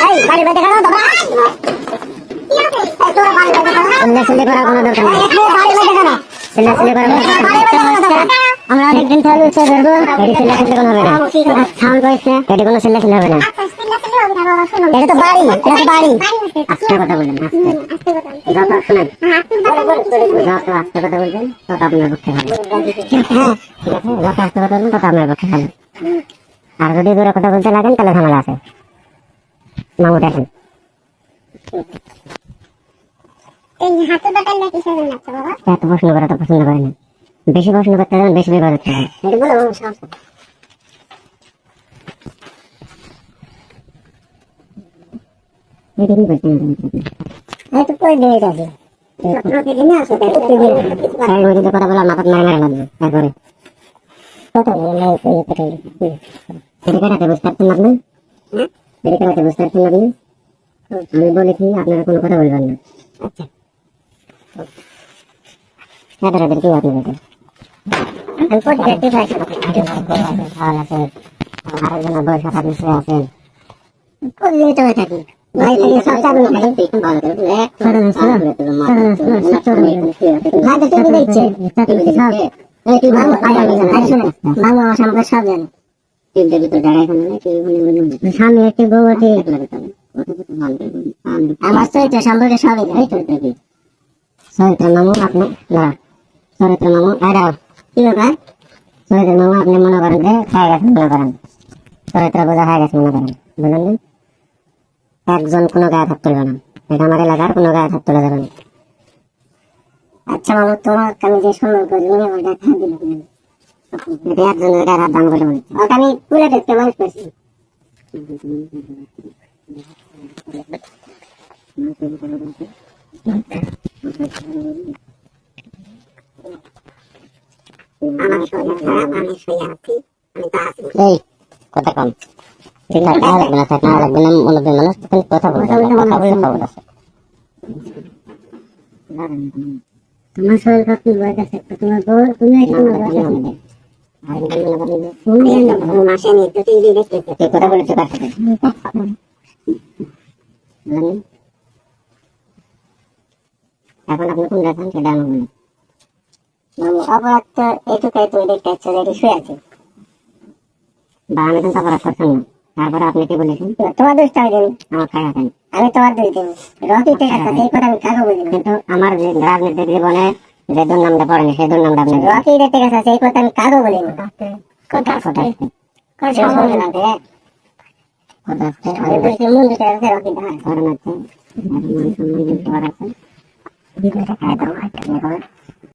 はい、バリバリ頑張ろうと思います。আমরা অনেকদিন উৎসব করব এটি ছেলে ছেলে কোনো হবে না। সাউন্ড না এটি কোনো ছেলে ছেলে হবে না। এটা তো বাড়ি এটা তো বাড়ি। আস্তে কথা বলবেন আস্তে। যত শুনেন। যত আস্তে কথা বলবেন। তত আপনার পক্ষে ভালো। ঠিক আছে যত আস্তে কথা বলবেন তত আপনার পক্ষে ভালো। আর যদি দূরে কথা বলতে লাগেন তাহলে ঝামেলা আছে। মামু দেখেন। এত প্রশ্ন করা তো পছন্দ করে না। বেশি প্রশ্ন করতে যাবেন বেশি বিপদ হচ্ছে কথা বলা মাথা মারে মারে লাগবে তারপরে। বলে বুঝতে পারছেন আপনি? আমি বলেছি আপনারা কোনো কথা বলবেন না। আচ্ছা। তো তো সামনে মনে মনে একটি বউ আছে আমি আমার সবই জানে চরিত্র মামু আপনি না চরিত্র মামু দাঁড়াও কি ব্যাপার চরিত্র মামু আপনি মনে করেন যে হয়ে গেছে মনে করেন চরিত্র বোঝা হয়ে গেছে মনে করেন বুঝলেন না? একজন কোনো গায়ে হাত তুলবে না এটা আমার এলাকার কোনো গায়ে হাত তুলে যাবে না আচ্ছা মামু তোমার আমি যে সম্মান করি মনে হয় দেখা দিল একজনের গায়ে হাত দাম হচ্ছে। আমি পুরো দেখতে মানুষ করছি আমার শরীর খারাপ আমি শুয়ে আছি আমি তো আছি এই কথা কম। ঠিক আছে না লাগবে না থাক লাগবে না মুরব্বী মানুষ তুমি কথা বলবে কথা বললে খবর আছে তোমার শরীর খারাপ কি বয়স আছে? তোমার বউ তুমি একটু তুমি ঘুম আসেনি তো টিভি দেখতেছে তুই কথা বলেছ কার সাথে? এখন আপনি কোন দেখেন সেটা আমি বলি মামু অপরাধ তো এটুকাই তুমি দেখতে পাচ্ছ যে শুয়ে আছে। বা আমি কিন্তু অপরাধ করছেন না তারপরে আপনি কি বলেছেন? তোমার দোষটা আমি জানি আমার আছেন আমি তোমার দোষ দেবো রকি ঠিক আছে এই কথা আমি কাকে বলি কিন্তু আমার যে রাজনীতিক জীবনে যে দুর্নামটা পড়েনি সেই দুর্নামটা আপনি রকি দেখতে গেছে এই কথা আমি কাকে বলি না কথা কথা কথা